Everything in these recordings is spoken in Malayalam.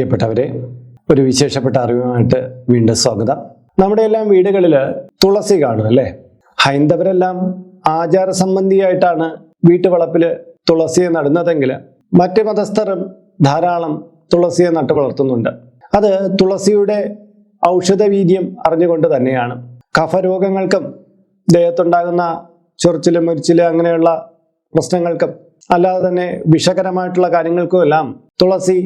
പ്രിയപ്പെട്ടവരെ ഒരു വിശേഷപ്പെട്ട അറിവുമായിട്ട് വീണ്ടും സ്വാഗതം. നമ്മുടെ എല്ലാം വീടുകളിൽ തുളസി കാണും അല്ലേ? ഹൈന്ദവരെല്ലാം ആചാര സംബന്ധിയായിട്ടാണ് വീട്ടുവളപ്പിൽ തുളസിയെ നടുന്നതെങ്കിൽ മറ്റ് മതസ്ഥരും ധാരാളം തുളസിയെ നട്ടു വളർത്തുന്നുണ്ട്. അത് തുളസിയുടെ ഔഷധവീര്യം അറിഞ്ഞുകൊണ്ട് തന്നെയാണ്. കഫരോഗങ്ങൾക്കും ദേഹത്തുണ്ടാകുന്ന ചൊറിച്ചിൽ മുരിച്ചിൽ അങ്ങനെയുള്ള പ്രശ്നങ്ങൾക്കും അല്ലാതെ തന്നെ വിഷകരമായിട്ടുള്ള കാര്യങ്ങൾക്കും എല്ലാം തുളസി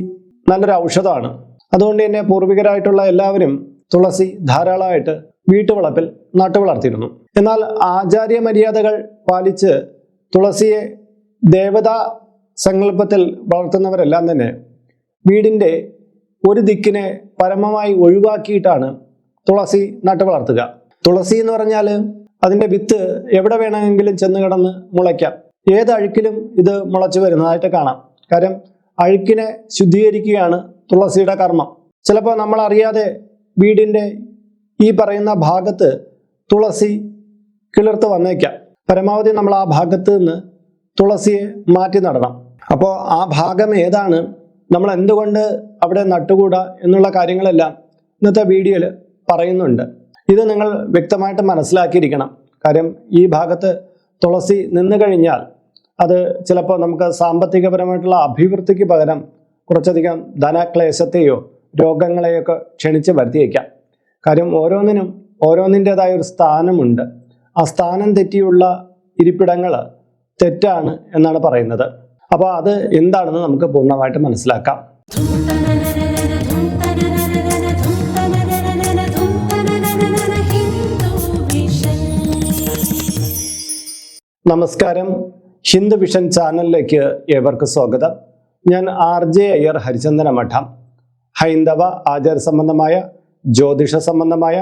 നല്ലൊരു ഔഷധമാണ്. അതുകൊണ്ട് തന്നെ പൂർവികരായിട്ടുള്ള എല്ലാവരും തുളസി ധാരാളമായിട്ട് വീട്ടുവളപ്പിൽ നട്ടു വളർത്തിയിരുന്നു. എന്നാൽ ആചാര്യ മര്യാദകൾ പാലിച്ച് തുളസിയെ ദേവതാ സങ്കല്പത്തിൽ വളർത്തുന്നവരെല്ലാം തന്നെ വീടിന്റെ ഒരു ദിക്കിനെ പരമമായി ഒഴിവാക്കിയിട്ടാണ് തുളസി നട്ടു വളർത്തുക. തുളസി എന്ന് പറഞ്ഞാൽ അതിന്റെ വിത്ത് എവിടെ വേണമെങ്കിലും ചെന്ന് കിടന്ന് മുളയ്ക്കാം. ഏത് ഇത് മുളച്ചു വരുന്നതായിട്ട് കാണാം. കാര്യം അഴുക്കിനെ ശുദ്ധീകരിക്കുകയാണ് തുളസിയുടെ കർമ്മം. ചിലപ്പോൾ നമ്മൾ അറിയാതെ വീടിന്റെ ഈ പറയുന്ന ഭാഗത്ത് തുളസി കിളിർത്ത് വന്നേക്കാം. പരമാവധി നമ്മൾ ആ ഭാഗത്ത് നിന്ന് തുളസിയെ മാറ്റി നടണം. അപ്പോൾ ആ ഭാഗം ഏതാണ്? നമ്മൾ എന്തുകൊണ്ട് അവിടെ നട്ടുകൂടാ എന്നുള്ള കാര്യങ്ങളെല്ലാം ഇന്നത്തെ വീഡിയോയിൽ പറയുന്നുണ്ട്. ഇത് നിങ്ങൾ വ്യക്തമായിട്ട് മനസ്സിലാക്കിയിരിക്കണം. കാര്യം ഈ ഭാഗത്ത് തുളസി നിന്നു കഴിഞ്ഞാൽ അത് ചിലപ്പോൾ നമുക്ക് സാമ്പത്തികപരമായിട്ടുള്ള അഭിവൃദ്ധിക്ക് പകരം കുറച്ചധികം ധനക്ലേശത്തെയോ രോഗങ്ങളെയൊക്കെ ക്ഷണിച്ച് വരുത്തിയേക്കാം. കാര്യം ഓരോന്നിനും ഓരോന്നിന്റെതായ ഒരു സ്ഥാനമുണ്ട്. ആ സ്ഥാനം തെറ്റിയുള്ള ഇരിപ്പിടങ്ങൾ തെറ്റാണ് എന്നാണ് പറയുന്നത്. അപ്പോൾ അത് എന്താണെന്ന് നമുക്ക് പൂർണമായിട്ട് മനസ്സിലാക്കാം. നമസ്കാരം. ഹിന്ദു വിഷൻ ചാനലിലേക്ക് ഏവർക്ക് സ്വാഗതം. ഞാൻ ആർ ജെ അയ്യർ ഹരിചന്ദന മഠം ഹൈന്ദവ ആചാര സംബന്ധമായ ജ്യോതിഷ സംബന്ധമായ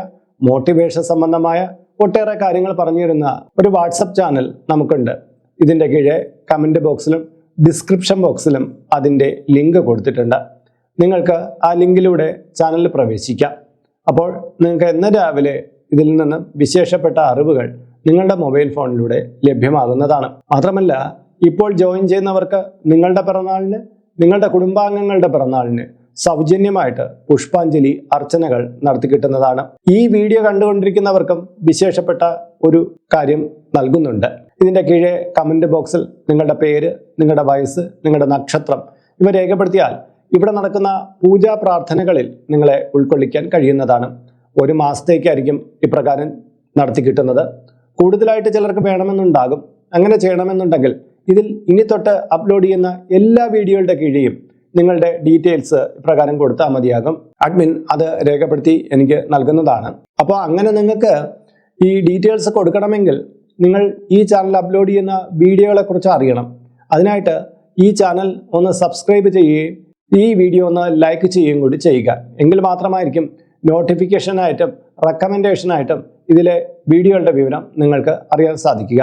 മോട്ടിവേഷൻ സംബന്ധമായ ഒട്ടേറെ കാര്യങ്ങൾ പറഞ്ഞു തരുന്ന ഒരു വാട്സപ്പ് ചാനൽ നമുക്കുണ്ട്. ഇതിന്റെ കീഴെ കമന്റ് ബോക്സിലും ഡിസ്ക്രിപ്ഷൻ ബോക്സിലും അതിന്റെ ലിങ്ക് കൊടുത്തിട്ടുണ്ട്. നിങ്ങൾക്ക് ആ ലിങ്കിലൂടെ ചാനലിൽ പ്രവേശിക്കാം. അപ്പോൾ നിങ്ങൾക്ക് എന്ന രാവിലെ ഇതിൽ നിന്നും വിശേഷപ്പെട്ട അറിവുകൾ നിങ്ങളുടെ മൊബൈൽ ഫോണിലൂടെ ലഭ്യമാകുന്നതാണ്. മാത്രമല്ല ഇപ്പോൾ ജോയിൻ ചെയ്യുന്നവർക്ക് നിങ്ങളുടെ പിറന്നാളിന് നിങ്ങളുടെ കുടുംബാംഗങ്ങളുടെ പിറന്നാളിന് സൗജന്യമായിട്ട് പുഷ്പാഞ്ജലി അർച്ചനകൾ നടത്തി കിട്ടുന്നതാണ്. ഈ വീഡിയോ കണ്ടുകൊണ്ടിരിക്കുന്നവർക്കും വിശേഷപ്പെട്ട ഒരു കാര്യം നൽകുന്നുണ്ട്. ഇതിന്റെ കീഴെ കമന്റ് ബോക്സിൽ നിങ്ങളുടെ പേര് നിങ്ങളുടെ വയസ്സ് നിങ്ങളുടെ നക്ഷത്രം ഇവ രേഖപ്പെടുത്തിയാൽ ഇവിടെ നടക്കുന്ന പൂജാ പ്രാർത്ഥനകളിൽ നിങ്ങളെ ഉൾക്കൊള്ളിക്കാൻ കഴിയുന്നതാണ്. ഒരു മാസത്തേക്കായിരിക്കും ഇപ്രകാരം നടത്തി കിട്ടുന്നത്. കൂടുതലായിട്ട് ചിലർക്ക് വേണമെന്നുണ്ടാകും. അങ്ങനെ ചെയ്യണമെന്നുണ്ടെങ്കിൽ ഇതിൽ ഇനി തൊട്ട് അപ്ലോഡ് ചെയ്യുന്ന എല്ലാ വീഡിയോകളുടെ കീഴെയും നിങ്ങളുടെ ഡീറ്റെയിൽസ് പ്രകാരം കൊടുത്താൽ മതിയാകും. അഡ്മിൻ അത് രേഖപ്പെടുത്തി എനിക്ക് നൽകുന്നതാണ്. അപ്പോൾ അങ്ങനെ നിങ്ങൾക്ക് ഈ ഡീറ്റെയിൽസ് കൊടുക്കണമെങ്കിൽ നിങ്ങൾ ഈ ചാനൽ അപ്ലോഡ് ചെയ്യുന്ന വീഡിയോകളെ കുറിച്ച് അറിയണം. അതിനായിട്ട് ഈ ചാനൽ ഒന്ന് സബ്സ്ക്രൈബ് ചെയ്യുകയും ഈ വീഡിയോ ഒന്ന് ലൈക്ക് ചെയ്യുകയും കൂടി ചെയ്യുക. എങ്കിൽ മാത്രമായിരിക്കും നോട്ടിഫിക്കേഷനായിട്ടും റെക്കമെൻഡേഷനായിട്ടും ഇതിലെ വീഡിയോകളുടെ വിവരം നിങ്ങൾക്ക് അറിയാൻ സാധിക്കുക.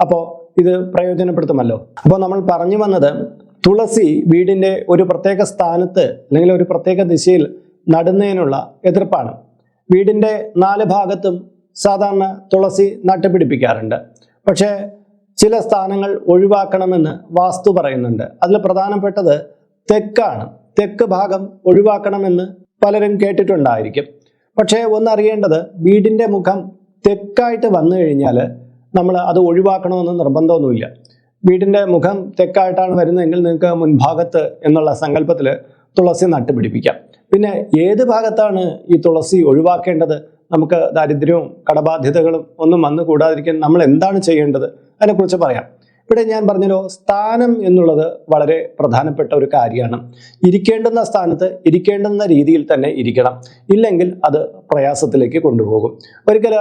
അപ്പോൾ ഇത് പ്രയോജനപ്പെടുത്തുമല്ലോ. അപ്പോൾ നമ്മൾ പറഞ്ഞു വന്നത് തുളസി വീടിന്റെ ഒരു പ്രത്യേക സ്ഥാനത്ത് അല്ലെങ്കിൽ ഒരു പ്രത്യേക ദിശയിൽ നടുന്നതിനുള്ള എതിർപ്പാണ്. വീടിന്റെ നാല് ഭാഗത്തും സാധാരണ തുളസി നട്ടുപിടിപ്പിക്കാറുണ്ട്. പക്ഷേ ചില സ്ഥാനങ്ങൾ ഒഴിവാക്കണമെന്ന് വാസ്തു പറയുന്നുണ്ട്. അതിൽ പ്രധാനപ്പെട്ടത് തെക്കാണ്. തെക്ക് ഭാഗം ഒഴിവാക്കണമെന്ന് പലരും കേട്ടിട്ടുണ്ടായിരിക്കും. പക്ഷേ ഒന്നറിയേണ്ടത് വീടിന്റെ മുഖം തെക്കായിട്ട് വന്നു കഴിഞ്ഞാൽ നമ്മൾ അത് ഒഴിവാക്കണമെന്ന് നിർബന്ധമൊന്നുമില്ല. വീടിന്റെ മുഖം തെക്കായിട്ടാണ് വരുന്നതെങ്കിൽ നിങ്ങൾക്ക് മുൻഭാഗത്ത് എന്നുള്ള സങ്കല്പത്തിൽ തുളസി നട്ടുപിടിപ്പിക്കാം. പിന്നെ ഏത് ഭാഗത്താണ് ഈ തുളസി ഒഴിവാക്കേണ്ടത്? നമുക്ക് ദാരിദ്ര്യവും കടബാധ്യതകളും ഒന്നും വന്നു കൂടാതിരിക്കാൻ നമ്മൾ എന്താണ് ചെയ്യേണ്ടത്? അതിനെക്കുറിച്ച് പറയാം. ഇവിടെ ഞാൻ പറഞ്ഞല്ലോ സ്ഥാനം എന്നുള്ളത് വളരെ പ്രധാനപ്പെട്ട ഒരു കാര്യമാണ്. ഇരിക്കേണ്ടുന്ന സ്ഥാനത്ത് ഇരിക്കേണ്ടുന്ന രീതിയിൽ തന്നെ ഇരിക്കണം. ഇല്ലെങ്കിൽ അത് പ്രയാസത്തിലേക്ക് കൊണ്ടുപോകും. ഒരിക്കൽ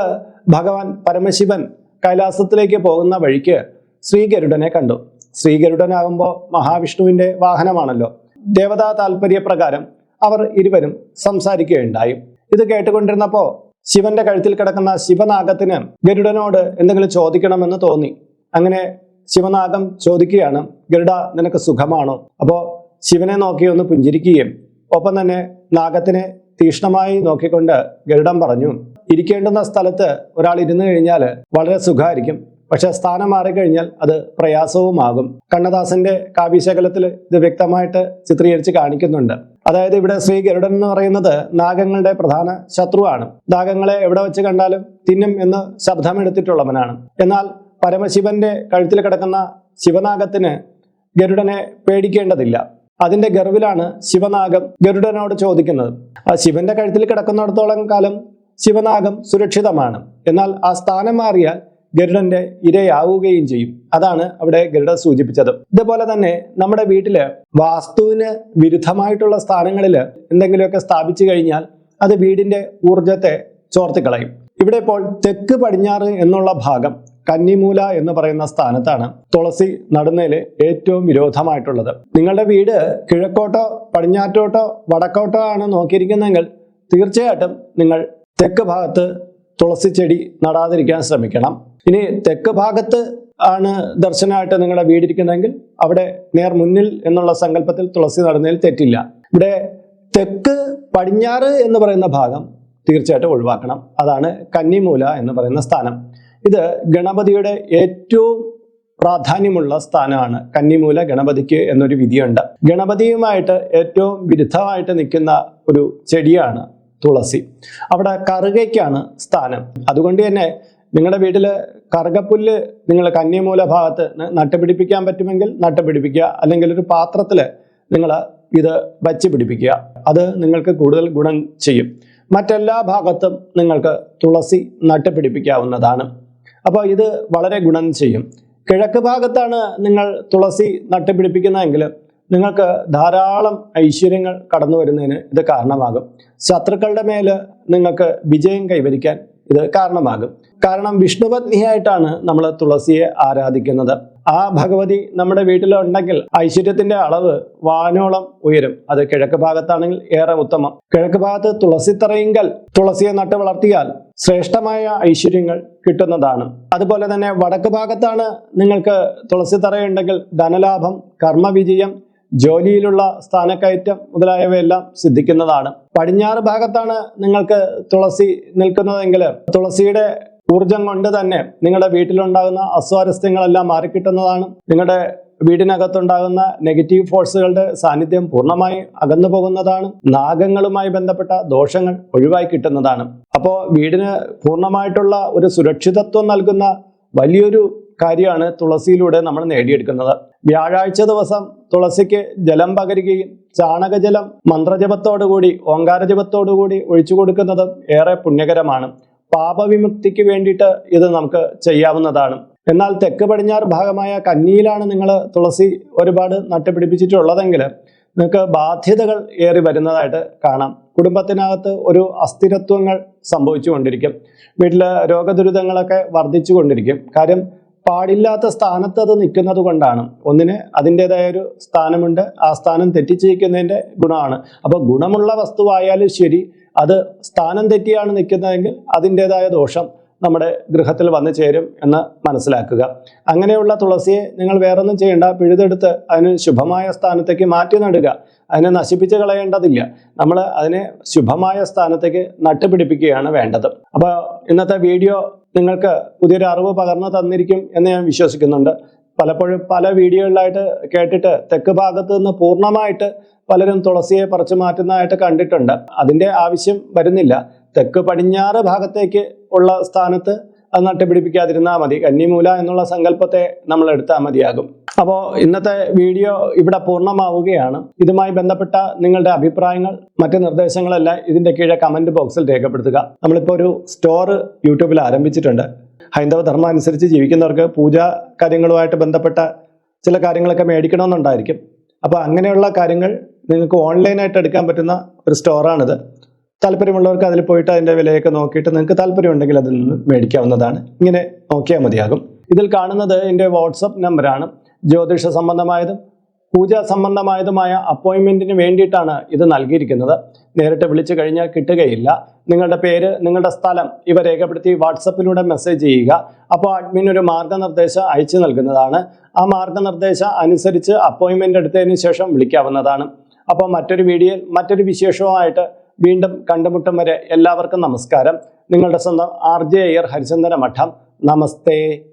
ഭഗവാൻ പരമശിവൻ കൈലാസത്തിലേക്ക് പോകുന്ന വഴിക്ക് ശ്രീഗരുഡനെ കണ്ടു. ശ്രീഗരുഡനാകുമ്പോൾ മഹാവിഷ്ണുവിന്റെ വാഹനമാണല്ലോ. ദേവതാ താല്പര്യപ്രകാരം അവർ ഇരുവരും സംസാരിക്കുകയുണ്ടായി. ഇത് കേട്ടുകൊണ്ടിരുന്നപ്പോൾ ശിവന്റെ കഴുത്തിൽ കിടക്കുന്ന ശിവനാഗത്തിന് ഗരുഡനോട് എന്തെങ്കിലും ചോദിക്കണമെന്ന് തോന്നി. അങ്ങനെ ശിവനാഗം ചോദിക്കുകയാണ് ഗരുഡ നിനക്ക് സുഖമാണോ? അപ്പോൾ ശിവനെ നോക്കി ഒന്ന് പുഞ്ചിരിക്കുകയും ഒപ്പം തന്നെ നാഗത്തിനെ തീക്ഷ്ണമായി നോക്കിക്കൊണ്ട് ഗരുഡം പറഞ്ഞു ഇരിക്കേണ്ടുന്ന സ്ഥലത്ത് ഒരാൾ ഇരുന്നു കഴിഞ്ഞാൽ വളരെ സുഖമായിരിക്കും. പക്ഷെ സ്ഥാനം മാറിക്കഴിഞ്ഞാൽ അത് പ്രയാസവുമാകും. കണ്ണദാസന്റെ കാവ്യശകലത്തിൽ ഇത് വ്യക്തമായിട്ട് ചിത്രീകരിച്ച് കാണിക്കുന്നുണ്ട്. അതായത് ഇവിടെ ശ്രീ ഗരുഡൻ എന്ന് പറയുന്നത് നാഗങ്ങളുടെ പ്രധാന ശത്രുവാണ്. നാഗങ്ങളെ എവിടെ വെച്ച് കണ്ടാലും തിന്നും എന്ന് ശബ്ദമെടുത്തിട്ടുള്ളവനാണ് എന്നാൽ പരമശിവന്റെ കഴുത്തിൽ കിടക്കുന്ന ശിവനാഗത്തിന് ഗരുഡനെ പേടിക്കേണ്ടതില്ല. അതിന്റെ ഗർവിലാണ് ശിവനാഗം ഗരുഡനോട് ചോദിക്കുന്നത്. ആ ശിവന്റെ കഴുത്തിൽ കിടക്കുന്നിടത്തോളം കാലം ശിവനാഗം സുരക്ഷിതമാണ്. എന്നാൽ ആ സ്ഥാനം മാറിയാൽ ഗരുഡന്റെ ഇരയാവുകയും ചെയ്യും. അതാണ് അവിടെ ഗരുഡ സൂചിപ്പിച്ചത്. ഇതുപോലെ തന്നെ നമ്മുടെ വീട്ടിൽ വാസ്തുവിന് വിരുദ്ധമായിട്ടുള്ള സ്ഥാനങ്ങളിൽ എന്തെങ്കിലുമൊക്കെ സ്ഥാപിച്ചു കഴിഞ്ഞാൽ അത് വീടിന്റെ ഊർജത്തെ ചോർത്തിക്കളയും. ഇവിടെ ഇപ്പോൾ തെക്ക് പടിഞ്ഞാറ് എന്നുള്ള ഭാഗം കന്നിമൂല എന്ന് പറയുന്ന സ്ഥാനത്താണ് തുളസി നടുന്നതിൽ ഏറ്റവും വിരോധമായിട്ടുള്ളത്. നിങ്ങളുടെ വീട് കിഴക്കോട്ടോ പടിഞ്ഞാറ്റോട്ടോ വടക്കോട്ടോ ആണ് നോക്കിയിരിക്കുന്നതെങ്കിൽ തീർച്ചയായിട്ടും നിങ്ങൾ തെക്ക് ഭാഗത്ത് തുളസി ചെടി നടാതിരിക്കാൻ ശ്രമിക്കണം. ഇനി തെക്ക് ഭാഗത്ത് ആണ് ദർശനമായിട്ട് നിങ്ങളുടെ വീടിരിക്കുന്നതെങ്കിൽ അവിടെ നേർ മുന്നിൽ എന്നുള്ള സങ്കല്പത്തിൽ തുളസി നടുന്നതിൽ തെറ്റില്ല. ഇവിടെ തെക്ക് പടിഞ്ഞാറ് എന്ന് പറയുന്ന ഭാഗം തീർച്ചയായിട്ടും ഒഴിവാക്കണം. അതാണ് കന്നിമൂല എന്ന് പറയുന്ന സ്ഥാനം. ഇത് ഗണപതിയുടെ ഏറ്റവും പ്രാധാന്യമുള്ള സ്ഥാനമാണ്. കന്നിമൂല ഗണപതിക്ക് എന്നൊരു വിധിയുണ്ട്. ഗണപതിയുമായിട്ട് ഏറ്റവും വിരുദ്ധമായിട്ട് നിൽക്കുന്ന ഒരു ചെടിയാണ് തുളസി. അവിടെ കറുകയ്ക്കാണ് സ്ഥാനം. അതുകൊണ്ട് തന്നെ നിങ്ങളുടെ വീട്ടിൽ കറുകപ്പുല്ല് നിങ്ങൾ കന്നിമൂല ഭാഗത്ത് നട്ടുപിടിപ്പിക്കാൻ പറ്റുമെങ്കിൽ നട്ടുപിടിപ്പിക്കുക. അല്ലെങ്കിൽ ഒരു പാത്രത്തിൽ നിങ്ങൾ ഇത് വച്ച് പിടിപ്പിക്കുക. അത് നിങ്ങൾക്ക് കൂടുതൽ ഗുണം ചെയ്യും. മറ്റെല്ലാ ഭാഗത്തും നിങ്ങൾക്ക് തുളസി നട്ടുപിടിപ്പിക്കാവുന്നതാണ്. അപ്പോൾ ഇത് വളരെ ഗുണം ചെയ്യും. കിഴക്ക് ഭാഗത്താണ് നിങ്ങൾ തുളസി നട്ടുപിടിപ്പിക്കുന്നതെങ്കിൽ നിങ്ങൾക്ക് ധാരാളം ഐശ്വര്യങ്ങൾ കടന്നു വരുന്നതിന് ഇത് കാരണമാകും. ശത്രുക്കളുടെ മേൽ നിങ്ങൾക്ക് വിജയം കൈവരിക്കാൻ ഇത് കാരണമാകും. കാരണം വിഷ്ണുപത്നിയായിട്ടാണ് നമ്മൾ തുളസിയെ ആരാധിക്കുന്നത്. ആ ഭഗവതി നമ്മുടെ വീട്ടിലുണ്ടെങ്കിൽ ഐശ്വര്യത്തിന്റെ അളവ് വാനോളം ഉയരും. അത് കിഴക്ക് ഭാഗത്താണെങ്കിൽ ഏറെ ഉത്തമം. കിഴക്ക് ഭാഗത്ത് തുളസി തുളസിത്തറയിങ്കൽ തുളസിയെ നട്ട് വളർത്തിയാൽ ശ്രേഷ്ഠമായ ഐശ്വര്യങ്ങൾ കിട്ടുന്നതാണ്. അതുപോലെ തന്നെ വടക്ക് ഭാഗത്താണ് നിങ്ങൾക്ക് തുളസി തറയുണ്ടെങ്കിൽ ധനലാഭം കർമ്മവിജയം ജോലിയിലുള്ള സ്ഥാനക്കയറ്റം മുതലായവയെല്ലാം സിദ്ധിക്കുന്നതാണ്. പടിഞ്ഞാറ് ഭാഗത്താണ് നിങ്ങൾക്ക് തുളസി നിൽക്കുന്നതെങ്കിൽ തുളസിയുടെ ഊർജം കൊണ്ട് തന്നെ നിങ്ങളുടെ വീട്ടിലുണ്ടാകുന്ന അസ്വാരസ്യങ്ങളെല്ലാം മാറിക്കിട്ടുന്നതാണ്. നിങ്ങളുടെ വീടിനകത്തുണ്ടാകുന്ന നെഗറ്റീവ് ഫോഴ്സുകളുടെ സാന്നിധ്യം പൂർണമായി അകന്നു പോകുന്നതാണ് നാഗങ്ങളുമായി ബന്ധപ്പെട്ട ദോഷങ്ങൾ ഒഴിവായി കിട്ടുന്നതാണ്. അപ്പോൾ വീടിന് പൂർണമായിട്ടുള്ള ഒരു സുരക്ഷിതത്വം നൽകുന്ന വലിയൊരു കാര്യമാണ് തുളസിയിലൂടെ നമ്മൾ നേടിയെടുക്കുന്നത്. വ്യാഴാഴ്ച ദിവസം തുളസിക്ക് ജലം പകരുകയും ചാണകജലം മന്ത്രജപത്തോടുകൂടി ഓങ്കാരജപത്തോടുകൂടി ഒഴിച്ചു കൊടുക്കുന്നതും ഏറെ പുണ്യകരമാണ്. പാപവിമുക്തിക്ക് വേണ്ടിയിട്ട് ഇത് നമുക്ക് ചെയ്യാവുന്നതാണ്. എന്നാൽ തെക്ക് പടിഞ്ഞാറ് ഭാഗമായ കന്നിയിലാണ് നിങ്ങൾ തുളസി ഒരുപാട് നട്ടുപിടിപ്പിച്ചിട്ടുള്ളതെങ്കിൽ നിങ്ങൾക്ക് ബാധ്യതകൾ ഏറി വരുന്നതായിട്ട് കാണാം. കുടുംബത്തിനകത്ത് ഒരു അസ്ഥിരത്വങ്ങൾ സംഭവിച്ചുകൊണ്ടിരിക്കും വീട്ടിലെ രോഗദുരിതങ്ങളൊക്കെ വർദ്ധിച്ചു കൊണ്ടിരിക്കും. കാര്യം പാടില്ലാത്ത സ്ഥാനത്ത് അത് നിൽക്കുന്നത് കൊണ്ടാണ്. ഒന്നിന് അതിന്റെതായ ഒരു സ്ഥാനമുണ്ട്. ആ സ്ഥാനം തെറ്റിച്ചിരിക്കുന്നതിന്റെ ഗുണമാണ്. അപ്പോൾ ഗുണമുള്ള വസ്തുവായാലും ശരി അത് സ്ഥാനം തെറ്റിയാണ് നിൽക്കുന്നതെങ്കിൽ അതിന്റെതായ ദോഷം. നമ്മുടെ ഗൃഹത്തിൽ വന്നു ചേരും എന്ന് മനസ്സിലാക്കുക. അങ്ങനെയുള്ള തുളസിയെ നിങ്ങൾ വേറൊന്നും ചെയ്യേണ്ട. പിഴുതെടുത്ത് അതിന് ശുഭമായ സ്ഥാനത്തേക്ക് മാറ്റി നടുക. അതിനെ നശിപ്പിച്ച് കളയേണ്ടതില്ല. നമ്മൾ അതിനെ ശുഭമായ സ്ഥാനത്തേക്ക് നട്ടുപിടിപ്പിക്കുകയാണ് വേണ്ടത്. അപ്പോൾ ഇന്നത്തെ വീഡിയോ നിങ്ങൾക്ക് പുതിയൊരു അറിവ് പകർന്നു തന്നിരിക്കും എന്ന് ഞാൻ വിശ്വസിക്കുന്നുണ്ട്. പലപ്പോഴും പല വീഡിയോകളിലായിട്ട് കേട്ടിട്ട് തെക്ക് ഭാഗത്ത് നിന്ന് പൂർണമായിട്ട് പലരും തുളസിയെ പറിച്ചു മാറ്റുന്നതായിട്ട് കണ്ടിട്ടുണ്ട്. അതിന്റെ ആവശ്യം വരുന്നില്ല. തെക്ക് പടിഞ്ഞാറ് ഭാഗത്തേക്ക് ഉള്ള സ്ഥാനത്ത് അത് നട്ടുപിടിപ്പിക്കാതിരുന്നാൽ മതി. കന്നിമൂല എന്നുള്ള സങ്കല്പത്തെ നമ്മൾ എടുത്താൽ മതിയാകും. അപ്പോൾ ഇന്നത്തെ വീഡിയോ ഇവിടെ പൂർണമാവുകയാണ്. ഇതുമായി ബന്ധപ്പെട്ട നിങ്ങളുടെ അഭിപ്രായങ്ങൾ മറ്റ് നിർദ്ദേശങ്ങളെല്ലാം ഇതിന്റെ കീഴെ കമന്റ് ബോക്സിൽ രേഖപ്പെടുത്തുക. നമ്മളിപ്പോൾ ഒരു സ്റ്റോർ യൂട്യൂബിൽ ആരംഭിച്ചിട്ടുണ്ട്. ഹൈന്ദവ ധർമ്മം അനുസരിച്ച് ജീവിക്കുന്നവർക്ക് പൂജാ കാര്യങ്ങളുമായിട്ട് ബന്ധപ്പെട്ട ചില കാര്യങ്ങളൊക്കെ മേടിക്കണമെന്നുണ്ടായിരിക്കും. അപ്പോൾ അങ്ങനെയുള്ള കാര്യങ്ങൾ നിങ്ങൾക്ക് ഓൺലൈനായിട്ട് എടുക്കാൻ പറ്റുന്ന ഒരു സ്റ്റോറാണിത് താല്പര്യമുള്ളവർക്ക് അതിൽ പോയിട്ട് അതിന്റെ വിലയൊക്കെ നോക്കിയിട്ട് നിങ്ങൾക്ക് താല്പര്യമുണ്ടെങ്കിൽ അതിൽ നിന്ന് മേടിക്കാവുന്നതാണ്. ഇങ്ങനെ നോക്കിയാൽ മതിയാകും. ഇതിൽ കാണുന്നത് എന്റെ വാട്സപ്പ് നമ്പറാണ്. ജ്യോതിഷ സംബന്ധമായതും പൂജാ സംബന്ധമായതുമായ അപ്പോയിൻമെന്റിന് വേണ്ടിയിട്ടാണ് ഇത് നൽകിയിരിക്കുന്നത്. നേരിട്ട് വിളിച്ചു കഴിഞ്ഞാൽ കിട്ടുകയില്ല. നിങ്ങളുടെ പേര് നിങ്ങളുടെ സ്ഥലം ഇവ രേഖപ്പെടുത്തി വാട്സപ്പിലൂടെ മെസ്സേജ് ചെയ്യുക. അപ്പോൾ അഡ്മിൻ ഒരു മാർഗനിർദ്ദേശം അയച്ചു നൽകുന്നതാണ്. ആ മാർഗനിർദ്ദേശം അനുസരിച്ച് അപ്പോയിൻമെന്റ് എടുത്തതിന് ശേഷം വിളിക്കാവുന്നതാണ്. അപ്പോൾ മറ്റൊരു വീഡിയോയിൽ മറ്റൊരു വിശേഷവുമായിട്ട് വീണ്ടും കണ്ടുമുട്ടും വരെ എല്ലാവർക്കും നമസ്കാരം. നിങ്ങളുടെ സ്വന്തം ആർ ജെ അയ്യർ ഹരിചന്ദന മഠം. നമസ്തേ.